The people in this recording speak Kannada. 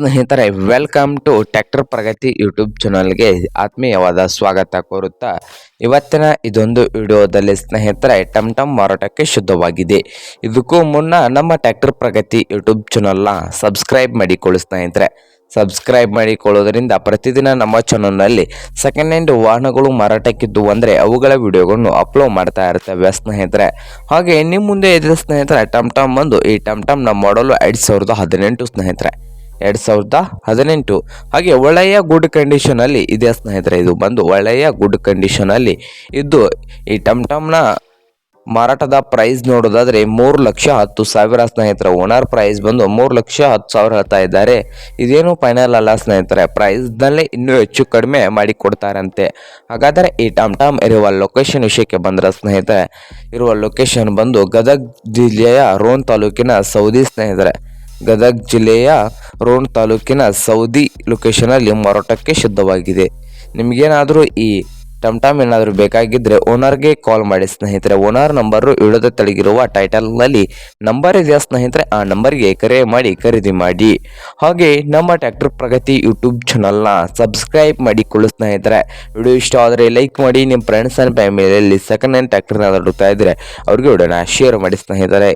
ಸ್ನೇಹಿತರೆ welcome to tractor Pragati YouTube ಚಾನಲ್ಗೆ ಆತ್ಮೀಯವಾದ ಸ್ವಾಗತ ಕೋರುತ್ತಾ, ಇವತ್ತಿನ ಇದೊಂದು ವಿಡಿಯೋದಲ್ಲಿ ಸ್ನೇಹಿತರೆ ಟಮ್ ಟಮ್ ಮಾರಾಟಕ್ಕೆ ಶುದ್ಧವಾಗಿದೆ. ಇದಕ್ಕೂ ಮುನ್ನ ನಮ್ಮ ಟ್ರ್ಯಾಕ್ಟರ್ ಪ್ರಗತಿ ಯೂಟ್ಯೂಬ್ ಚಾನಲ್ನ ಸಬ್ಸ್ಕ್ರೈಬ್ ಮಾಡಿಕೊಳ್ಳಿ ಸ್ನೇಹಿತರೆ. ಸಬ್ಸ್ಕ್ರೈಬ್ ಮಾಡಿಕೊಳ್ಳೋದರಿಂದ ಪ್ರತಿದಿನ ನಮ್ಮ ಚಾನಲ್ನಲ್ಲಿ ಸೆಕೆಂಡ್ ಹ್ಯಾಂಡ್ ವಾಹನಗಳು ಮಾರಾಟಕ್ಕಿದ್ದು ಅಂದರೆ ಅವುಗಳ ವಿಡಿಯೋಗಳನ್ನು ಅಪ್ಲೋಡ್ ಮಾಡ್ತಾ ಇರ್ತವೆ ಸ್ನೇಹಿತರೆ. ಹಾಗೆ ನಿಮ್ಮ ಮುಂದೆ ಇದೆ ಸ್ನೇಹಿತರೆ ಟಮ್ ಟಮ್ ಬಂದು ಈ ಟಮ್ ಟಮ್ನ ಮಾಡಲು ಎರಡು ಸಾವಿರದ ಹದಿನೆಂಟು ಸ್ನೇಹಿತರೆ. ಎರಡು ಸಾವಿರದ ಹದಿನೆಂಟು. ಹಾಗೆ ಒಳ್ಳೆಯ ಗುಡ್ ಕಂಡೀಷನಲ್ಲಿ ಇದೆ ಸ್ನೇಹಿತರೆ, ಇದು ಬಂದು ಒಳ್ಳೆಯ ಗುಡ್ ಕಂಡೀಷನಲ್ಲಿ ಇದ್ದು, ಈ ಟಮ್ ಟಮ್ನ ಮಾರಾಟದ ಪ್ರೈಸ್ ನೋಡೋದಾದ್ರೆ ಮೂರು ಲಕ್ಷ ಹತ್ತು ಸಾವಿರ ಸ್ನೇಹಿತರ ಓನರ್ ಪ್ರೈಸ್ ಬಂದು ಮೂರು ಲಕ್ಷ ಹತ್ತು ಸಾವಿರ ಹೇಳ್ತಾ ಇದ್ದಾರೆ. ಇದೇನು ಫೈನಲ್ ಅಲ್ಲ ಸ್ನೇಹಿತರೆ ಪ್ರೈಸ್ನಲ್ಲೇ ಇನ್ನೂ ಹೆಚ್ಚು ಕಡಿಮೆ ಮಾಡಿ ಕೊಡ್ತಾರಂತೆ. ಹಾಗಾದರೆ ಈ ಟಮ್ ಟಮ್ ಇರುವ ಲೊಕೇಶನ್ ವಿಷಯಕ್ಕೆ ಬಂದರೆ ಸ್ನೇಹಿತರೆ, ಇರುವ ಲೊಕೇಶನ್ ಬಂದು ಗದಗ್ ಜಿಲ್ಲೆಯ ರೋನ್ ತಾಲೂಕಿನ ಸೌದಿ ಸ್ನೇಹಿತರೆ. ಗದಗ್ ಜಿಲ್ಲೆಯ ರೋಣ ತಾಲೂಕಿನ ಸೌದಿ ಲೊಕೇಶನಲ್ಲಿ ಮಾರಾಟಕ್ಕೆ ಶುದ್ಧವಾಗಿದೆ. ನಿಮಗೇನಾದರೂ ಈ ಟಮ್ ಟಮ್ ಏನಾದರೂ ಬೇಕಾಗಿದ್ದರೆ ಓನರ್ಗೆ ಕಾಲ್ ಮಾಡಿ ಸ್ನೇಹಿತರೆ. ಓನರ್ ನಂಬರು ಇಳಿದ ತೆಳಗಿರುವ ಟೈಟಲ್ನಲ್ಲಿ ನಂಬರ್ ಇದೆಯಾ ಸ್ನೇಹಿತರೆ? ಆ ನಂಬರ್ಗೆ ಕರೆ ಮಾಡಿ ಖರೀದಿ ಮಾಡಿ. ಹಾಗೆ ನಮ್ಮ ಟ್ರ್ಯಾಕ್ಟರ್ ಪ್ರಗತಿ ಯೂಟ್ಯೂಬ್ ಚಾನಲ್ನ ಸಬ್ಸ್ಕ್ರೈಬ್ ಮಾಡಿಕೊಳ್ಳು ಸ್ನೇಹಿತರೆ. ವಿಡಿಯೋ ಇಷ್ಟ ಆದರೆ ಲೈಕ್ ಮಾಡಿ ನಿಮ್ಮ ಫ್ರೆಂಡ್ಸ್ ಆ್ಯಂಡ್ ಫ್ಯಾಮಿಲಿಯಲ್ಲಿ ಸೆಕೆಂಡ್ ಹ್ಯಾಂಡ್ ಟ್ಯಾಕ್ಟರ್ನ ಹುಡುಕ್ತಾ ಇದ್ದರೆ ಅವ್ರಿಗೆ ವಿಡಿಯೋನ ಶೇರ್ ಮಾಡಿ ಸ್ನೇಹಿತರೆ.